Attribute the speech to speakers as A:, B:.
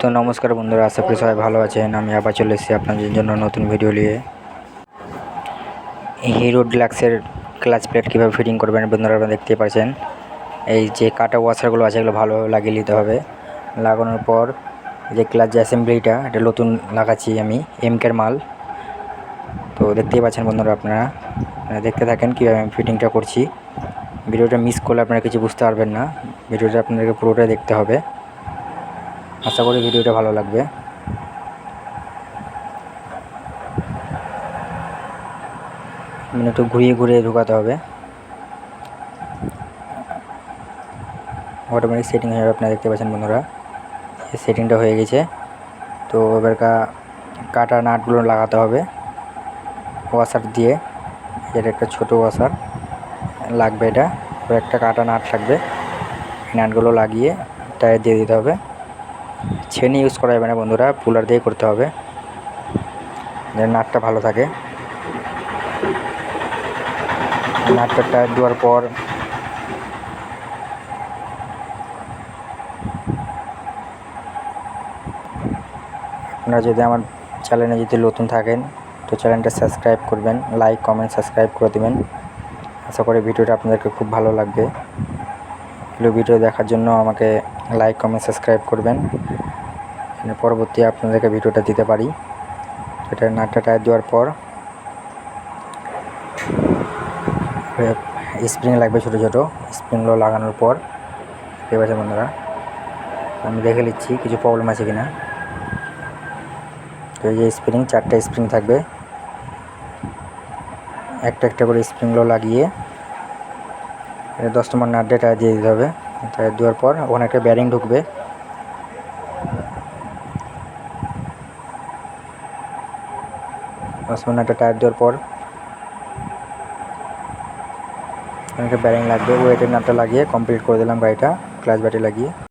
A: তো নমস্কার বন্ধুরা, আশা করি সবাই ভালো আছেন। আমি আবার চলে এসেছি আপনাদের জন্য নতুন ভিডিও নিয়ে। হিরো ডিলাক্সের ক্লাচ প্লেট কীভাবে ফিটিং করবেন বন্ধুরা, আপনারা দেখতে পাচ্ছেন। এই যে কাটা ওয়াশারগুলো আছে, এগুলো ভালোভাবে লাগিয়ে নিতে হবে। লাগানোর পর যে ক্লাচ যে অ্যাসেম্বলিটা এটা নতুন লাগাচ্ছি আমি এমকের মাল। তো দেখতেই পাচ্ছেন বন্ধুরা আপনারা। দেখতে থাকেন কীভাবে আমি ফিটিংটা করছি। ভিডিওটা মিস করলে আপনারা কিছু বুঝতে পারবেন না। ভিডিওটা আপনাদেরকে পুরোটাই দেখতে হবে। আশা করি ভিডিওটা ভালো লাগবে। মানে একটু ঘুরিয়ে ঘুরিয়ে ঢুকাতে হবে। অটোমেটিক সেটিং হয়ে যাবে আপনারা দেখতে পাচ্ছেন বন্ধুরা। সেটিংটা হয়ে গেছে। তো এবার কাটা নাটগুলো লাগাতে হবে। ওয়াশার দিয়ে। এটা একটা ছোট ওয়াশার। লাগবে এটা। একটা কাটা নাট এই নাটগুলো লাগিয়ে টায়ার দিয়ে দিতে হবে। ছেনি ইউজ করা যাবে না বন্ধুরা পুলার দিয়ে করতে হবে। যেন নাটটা ভালো থাকে। নাটটা টায়ার দেওয়ার পর আপনারা যদি আমার চ্যানেলে যদি নতুন থাকেন, তো চ্যানেলটা সাবস্ক্রাইব করবেন লাইক কমেন্ট সাবস্ক্রাইব করে দেবেন। আশা করি ভিডিওটা আপনাদেরকে খুব ভালো লাগবে। এগুলো ভিডিও দেখার জন্য আমাকে লাইক কমেন্ট সাবস্ক্রাইব করবেন। পরবর্তী আপনাদেরকে ভিডিওটা দিতে পারি। এটা নাটটা টায়ার দেওয়ার পর স্প্রিং লাগবে ছোটো ছোটো। স্প্রিংগুলো লাগানোর পর ঠিক আছে বন্ধুরা, আমি দেখে নিচ্ছি কিছু প্রবলেম আছে কি না তো এই যে স্প্রিং চারটে স্প্রিং থাকবে। একটা একটা করে স্প্রিংগুলো লাগিয়ে দশ নম্বর নাট টায়ার দিয়ে দিতে হবে। টায়ার দেওয়ার পর ওখানে একটা ব্যারিং ঢুকবে। দশ নম্বর নাটটা টায়ার দেওয়ার পর ওখানে একটা ব্যারিং লাগবে। ওয়েটের নাটটা লাগিয়ে কমপ্লিট করে দিলাম গাড়িটা ক্লাস ব্যাটারি লাগিয়ে।